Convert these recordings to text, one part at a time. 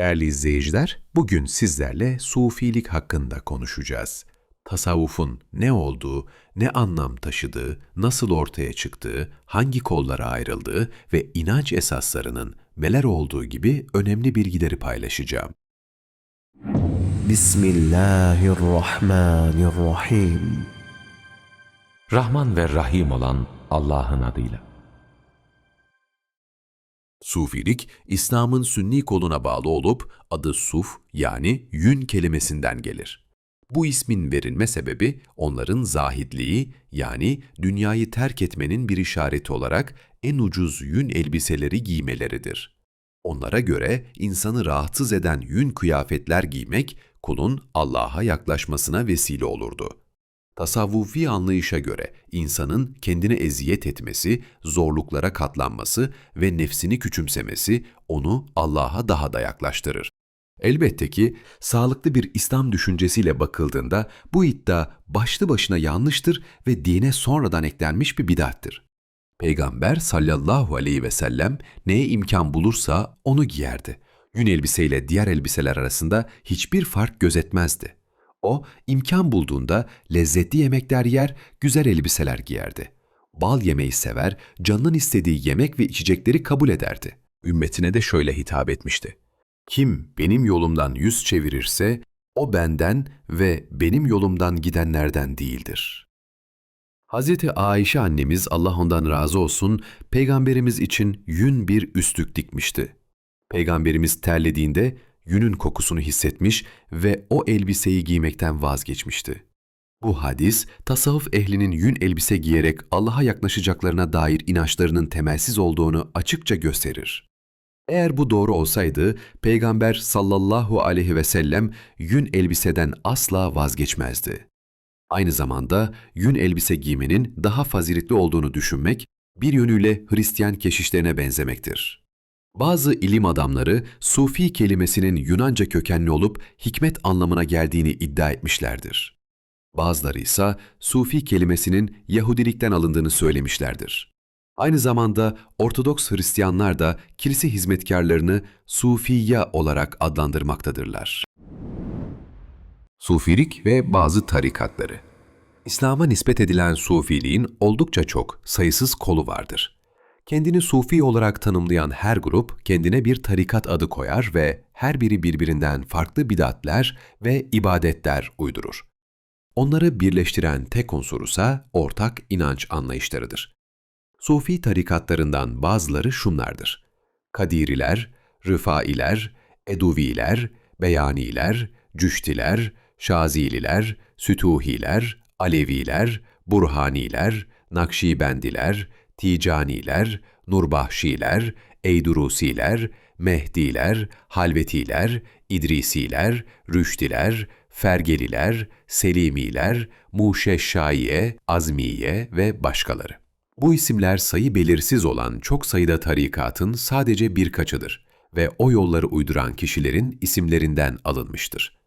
Değerli izleyiciler, bugün sizlerle sufilik hakkında konuşacağız. Tasavvufun ne olduğu, ne anlam taşıdığı, nasıl ortaya çıktığı, hangi kollara ayrıldığı ve inanç esaslarının neler olduğu gibi önemli bilgileri paylaşacağım. Bismillahirrahmanirrahim Rahman ve Rahim olan Allah'ın adıyla. Sufilik, İslam'ın sünni koluna bağlı olup adı suf yani yün kelimesinden gelir. Bu ismin verilme sebebi onların zahidliği yani dünyayı terk etmenin bir işareti olarak en ucuz yün elbiseleri giymeleridir. Onlara göre insanı rahatsız eden yün kıyafetler giymek kulun Allah'a yaklaşmasına vesile olurdu. Tasavvufi anlayışa göre insanın kendine eziyet etmesi, zorluklara katlanması ve nefsini küçümsemesi onu Allah'a daha da yaklaştırır. Elbette ki sağlıklı bir İslam düşüncesiyle bakıldığında bu iddia başlı başına yanlıştır ve dine sonradan eklenmiş bir bidattır. Peygamber sallallahu aleyhi ve sellem neye imkan bulursa onu giyerdi. Yün elbiseyle diğer elbiseler arasında hiçbir fark gözetmezdi. O, imkan bulduğunda lezzetli yemekler yer, güzel elbiseler giyerdi. Bal yemeyi sever, canının istediği yemek ve içecekleri kabul ederdi. Ümmetine de şöyle hitap etmişti. Kim benim yolumdan yüz çevirirse, o benden ve benim yolumdan gidenlerden değildir. Hazreti Ayşe annemiz Allah ondan razı olsun, peygamberimiz için yün bir üstlük dikmişti. Peygamberimiz terlediğinde yünün kokusunu hissetmiş ve o elbiseyi giymekten vazgeçmişti. Bu hadis, tasavvuf ehlinin yün elbise giyerek Allah'a yaklaşacaklarına dair inançlarının temelsiz olduğunu açıkça gösterir. Eğer bu doğru olsaydı, Peygamber sallallahu aleyhi ve sellem yün elbiseden asla vazgeçmezdi. Aynı zamanda yün elbise giymenin daha faziletli olduğunu düşünmek, bir yönüyle Hristiyan keşişlerine benzemektir. Bazı ilim adamları sufi kelimesinin Yunanca kökenli olup hikmet anlamına geldiğini iddia etmişlerdir. Bazıları ise sufi kelimesinin Yahudilikten alındığını söylemişlerdir. Aynı zamanda Ortodoks Hristiyanlar da kilise hizmetkarlarını Sufiya olarak adlandırmaktadırlar. Sufilik ve bazı tarikatları İslam'a nispet edilen Sufiliğin oldukça çok, sayısız kolu vardır. Kendini Sufi olarak tanımlayan her grup kendine bir tarikat adı koyar ve her biri birbirinden farklı bidatler ve ibadetler uydurur. Onları birleştiren tek unsur ise ortak inanç anlayışlarıdır. Sufi tarikatlarından bazıları şunlardır. Kadiriler, Rıfailer, Eduviler, Beyaniler, Cüştiler, Şazililer, Sütuhiler, Aleviler, Burhaniler, Nakşibendiler, Ticaniler, Nurbahşiler, Eydurusiler, Mehdiler, Halvetiler, İdrisiler, Rüştiler, Fergeliler, Selimiler, Muşeşşaiye, Azmiye ve başkaları. Bu isimler sayı belirsiz olan çok sayıda tarikatın sadece birkaçıdır ve o yolları uyduran kişilerin isimlerinden alınmıştır.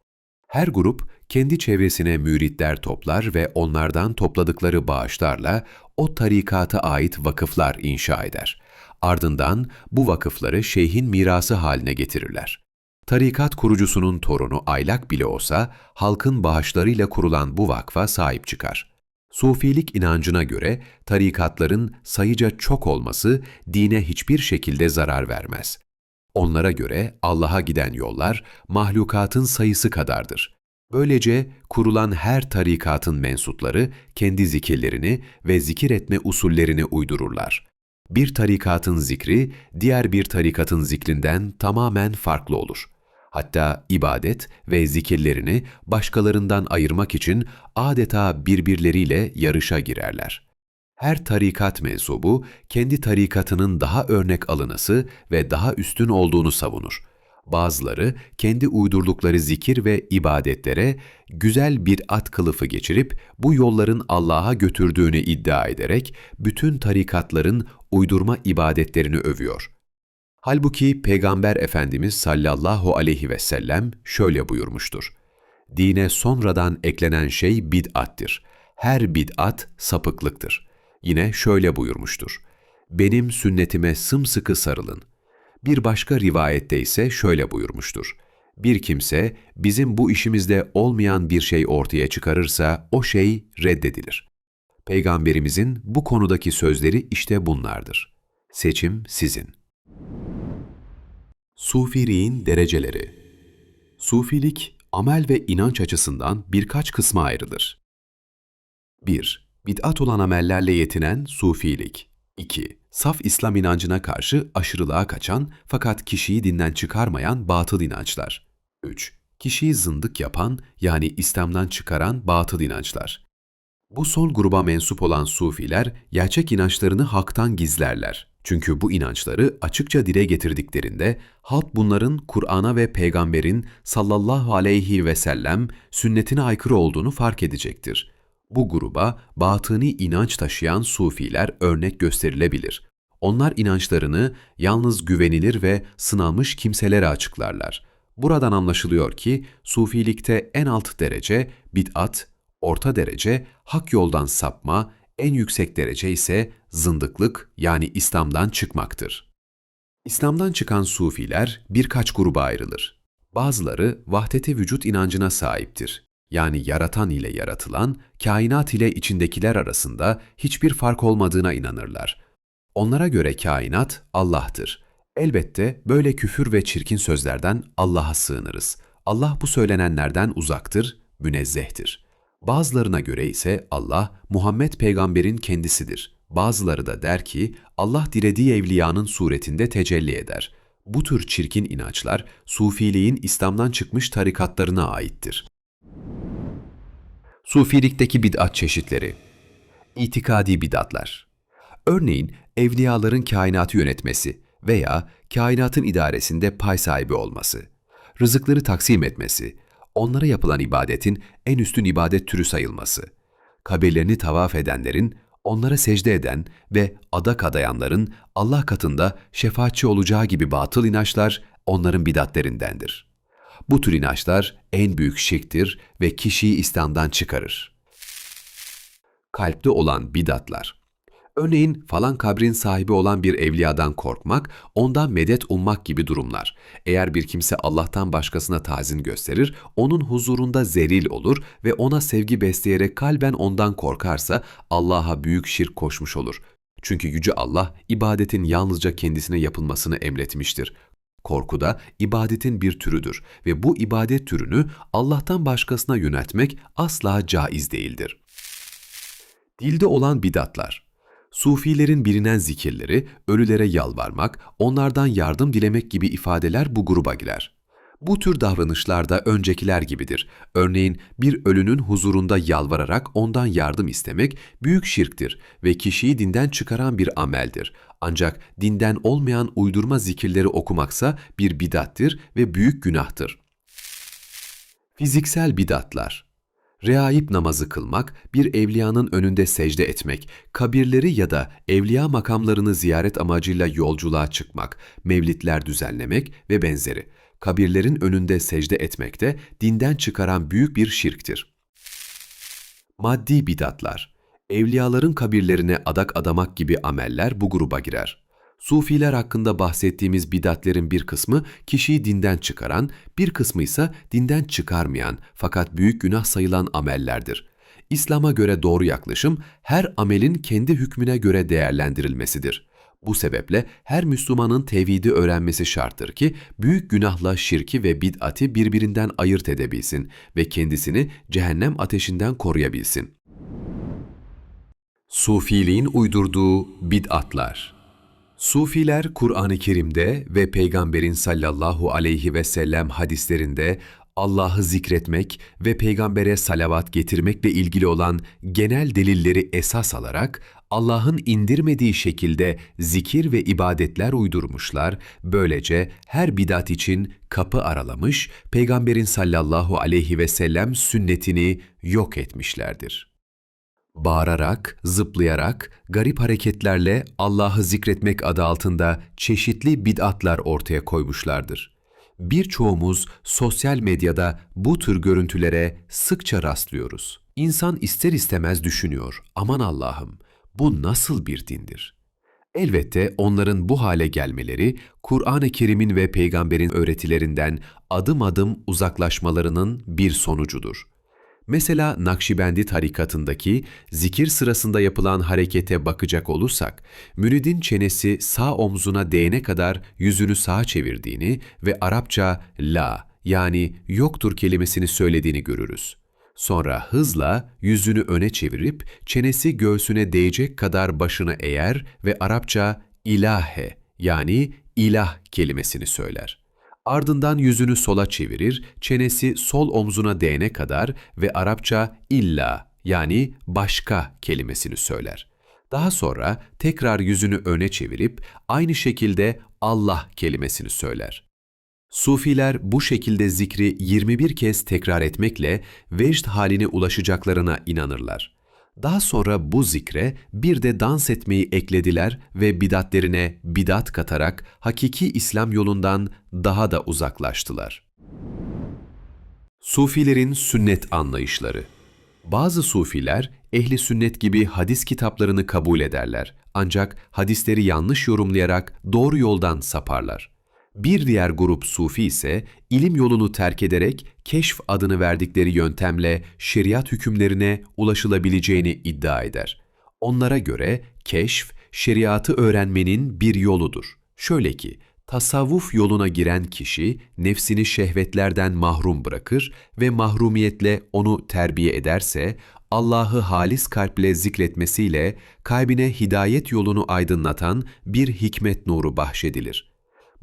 Her grup kendi çevresine müritler toplar ve onlardan topladıkları bağışlarla o tarikata ait vakıflar inşa eder. Ardından bu vakıfları şeyhin mirası haline getirirler. Tarikat kurucusunun torunu aylak bile olsa halkın bağışlarıyla kurulan bu vakfa sahip çıkar. Sufilik inancına göre tarikatların sayıca çok olması dine hiçbir şekilde zarar vermez. Onlara göre Allah'a giden yollar mahlukatın sayısı kadardır. Böylece kurulan her tarikatın mensutları kendi zikirlerini ve zikir etme usullerini uydururlar. Bir tarikatın zikri diğer bir tarikatın zikrinden tamamen farklı olur. Hatta ibadet ve zikirlerini başkalarından ayırmak için adeta birbirleriyle yarışa girerler. Her tarikat mensubu kendi tarikatının daha örnek alınası ve daha üstün olduğunu savunur. Bazıları kendi uydurdukları zikir ve ibadetlere güzel bir at kılıfı geçirip bu yolların Allah'a götürdüğünü iddia ederek bütün tarikatların uydurma ibadetlerini övüyor. Halbuki Peygamber Efendimiz sallallahu aleyhi ve sellem şöyle buyurmuştur. Dine sonradan eklenen şey bid'attir. Her bid'at sapıklıktır. Yine şöyle buyurmuştur. Benim sünnetime sımsıkı sarılın. Bir başka rivayette ise şöyle buyurmuştur. Bir kimse bizim bu işimizde olmayan bir şey ortaya çıkarırsa o şey reddedilir. Peygamberimizin bu konudaki sözleri işte bunlardır. Seçim sizin. Sufiliğin dereceleri Sufilik, amel ve inanç açısından birkaç kısma ayrılır. 1. Bid'at olan amellerle yetinen sufilik. 2. Saf İslam inancına karşı aşırılığa kaçan fakat kişiyi dinden çıkarmayan batıl inançlar. 3. Kişiyi zındık yapan yani İslam'dan çıkaran batıl inançlar. Bu son gruba mensup olan sufiler gerçek inançlarını haktan gizlerler. Çünkü bu inançları açıkça dile getirdiklerinde halk bunların Kur'an'a ve peygamberin sallallahu aleyhi ve sellem sünnetine aykırı olduğunu fark edecektir. Bu gruba batıni inanç taşıyan sufiler örnek gösterilebilir. Onlar inançlarını yalnız güvenilir ve sınanmış kimselere açıklarlar. Buradan anlaşılıyor ki sufilikte en alt derece bid'at, orta derece hak yoldan sapma, en yüksek derece ise zındıklık yani İslam'dan çıkmaktır. İslam'dan çıkan sufiler birkaç gruba ayrılır. Bazıları vahdete vücut inancına sahiptir. Yani yaratan ile yaratılan, kainat ile içindekiler arasında hiçbir fark olmadığına inanırlar. Onlara göre kainat Allah'tır. Elbette böyle küfür ve çirkin sözlerden Allah'a sığınırız. Allah bu söylenenlerden uzaktır, münezzehtir. Bazılarına göre ise Allah Muhammed peygamberin kendisidir. Bazıları da der ki Allah dilediği evliyanın suretinde tecelli eder. Bu tür çirkin inançlar Sufiliğin İslam'dan çıkmış tarikatlarına aittir. Sufilikteki bid'at çeşitleri İtikadi bid'atlar Örneğin evliyaların kainatı yönetmesi veya kainatın idaresinde pay sahibi olması, rızıkları taksim etmesi, onlara yapılan ibadetin en üstün ibadet türü sayılması, kabirlerini tavaf edenlerin, onlara secde eden ve adak adayanların Allah katında şefaatçi olacağı gibi batıl inançlar onların bidatlerindendir. Bu tür inançlar en büyük şirktir ve kişiyi İslam'dan çıkarır. Kalpte olan bidatlar Örneğin falan kabrin sahibi olan bir evliyadan korkmak, ondan medet ummak gibi durumlar. Eğer bir kimse Allah'tan başkasına tazim gösterir, onun huzurunda zelil olur ve ona sevgi besleyerek kalben ondan korkarsa Allah'a büyük şirk koşmuş olur. Çünkü Yüce Allah ibadetin yalnızca kendisine yapılmasını emretmiştir. Korku da ibadetin bir türüdür ve bu ibadet türünü Allah'tan başkasına yöneltmek asla caiz değildir. Dilde olan bidatlar Sufilerin bilinen zikirleri, ölülere yalvarmak, onlardan yardım dilemek gibi ifadeler bu gruba girer. Bu tür davranışlarda öncekiler gibidir. Örneğin bir ölünün huzurunda yalvararak ondan yardım istemek büyük şirktir ve kişiyi dinden çıkaran bir ameldir. Ancak dinden olmayan uydurma zikirleri okumaksa bir bidattir ve büyük günahtır. Fiziksel bidatlar Reaip namazı kılmak, bir evliyanın önünde secde etmek, kabirleri ya da evliya makamlarını ziyaret amacıyla yolculuğa çıkmak, mevlitler düzenlemek ve benzeri. Kabirlerin önünde secde etmek de dinden çıkaran büyük bir şirktir. Maddi bidatlar Evliyaların kabirlerine adak adamak gibi ameller bu gruba girer. Sufiler hakkında bahsettiğimiz bidatlerin bir kısmı kişiyi dinden çıkaran, bir kısmı ise dinden çıkarmayan fakat büyük günah sayılan amellerdir. İslam'a göre doğru yaklaşım her amelin kendi hükmüne göre değerlendirilmesidir. Bu sebeple her Müslümanın tevhidi öğrenmesi şarttır ki büyük günahla şirki ve bid'ati birbirinden ayırt edebilsin ve kendisini cehennem ateşinden koruyabilsin. Sufiliğin uydurduğu bid'atlar Sufiler Kur'an-ı Kerim'de ve Peygamberin sallallahu aleyhi ve sellem hadislerinde Allah'ı zikretmek ve peygambere salavat getirmekle ilgili olan genel delilleri esas alarak Allah'ın indirmediği şekilde zikir ve ibadetler uydurmuşlar, böylece her bidat için kapı aralamış, peygamberin sallallahu aleyhi ve sellem sünnetini yok etmişlerdir. Bağırarak, zıplayarak, garip hareketlerle Allah'ı zikretmek adı altında çeşitli bid'atlar ortaya koymuşlardır. Birçoğumuz sosyal medyada bu tür görüntülere sıkça rastlıyoruz. İnsan ister istemez düşünüyor, aman Allah'ım bu nasıl bir dindir? Elbette onların bu hale gelmeleri, Kur'an-ı Kerim'in ve peygamberin öğretilerinden adım adım uzaklaşmalarının bir sonucudur. Mesela Nakşibendi tarikatındaki zikir sırasında yapılan harekete bakacak olursak, müridin çenesi sağ omzuna değene kadar yüzünü sağa çevirdiğini ve Arapça la yani yoktur kelimesini söylediğini görürüz. Sonra hızla yüzünü öne çevirip çenesi göğsüne değecek kadar başını eğer ve Arapça ilahe yani ilah kelimesini söyler. Ardından yüzünü sola çevirir, çenesi sol omzuna değene kadar ve Arapça illa yani başka kelimesini söyler. Daha sonra tekrar yüzünü öne çevirip aynı şekilde Allah kelimesini söyler. Sufiler bu şekilde zikri 21 kez tekrar etmekle vecd haline ulaşacaklarına inanırlar. Daha sonra bu zikre bir de dans etmeyi eklediler ve bidatlerine bidat katarak hakiki İslam yolundan daha da uzaklaştılar. Sufilerin sünnet anlayışları Bazı sufiler ehli sünnet gibi hadis kitaplarını kabul ederler ancak hadisleri yanlış yorumlayarak doğru yoldan saparlar. Bir diğer grup sufi ise ilim yolunu terk ederek keşf adını verdikleri yöntemle şeriat hükümlerine ulaşılabileceğini iddia eder. Onlara göre keşf, şeriatı öğrenmenin bir yoludur. Şöyle ki, tasavvuf yoluna giren kişi nefsini şehvetlerden mahrum bırakır ve mahrumiyetle onu terbiye ederse, Allah'ı halis kalple zikretmesiyle kalbine hidayet yolunu aydınlatan bir hikmet nuru bahşedilir.''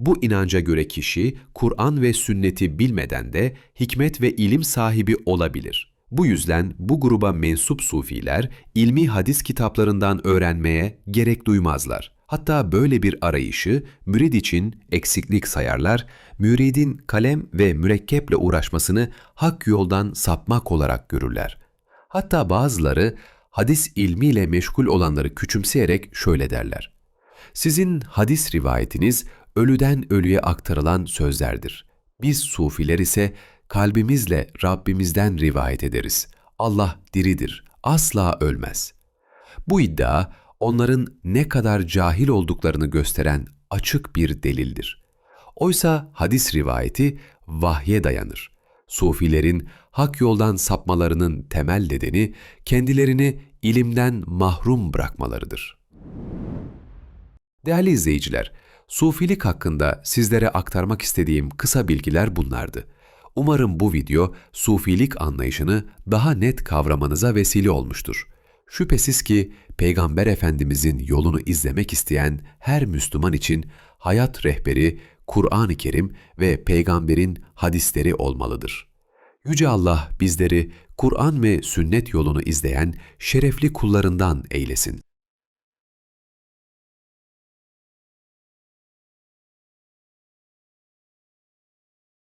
Bu inanca göre kişi Kur'an ve sünneti bilmeden de hikmet ve ilim sahibi olabilir. Bu yüzden bu gruba mensup sufiler ilmi hadis kitaplarından öğrenmeye gerek duymazlar. Hatta böyle bir arayışı mürid için eksiklik sayarlar, müridin kalem ve mürekkeple uğraşmasını hak yoldan sapmak olarak görürler. Hatta bazıları hadis ilmiyle meşgul olanları küçümseyerek şöyle derler. Sizin hadis rivayetiniz ölüden ölüye aktarılan sözlerdir. Biz sufiler ise kalbimizle Rabbimizden rivayet ederiz. Allah diridir, asla ölmez. Bu iddia onların ne kadar cahil olduklarını gösteren açık bir delildir. Oysa hadis rivayeti vahye dayanır. Sufilerin hak yoldan sapmalarının temel nedeni kendilerini ilimden mahrum bırakmalarıdır. Değerli izleyiciler, Sufilik hakkında sizlere aktarmak istediğim kısa bilgiler bunlardı. Umarım bu video sufilik anlayışını daha net kavramanıza vesile olmuştur. Şüphesiz ki Peygamber Efendimizin yolunu izlemek isteyen her Müslüman için hayat rehberi Kur'an-ı Kerim ve peygamberin hadisleri olmalıdır. Yüce Allah bizleri Kur'an ve sünnet yolunu izleyen şerefli kullarından eylesin.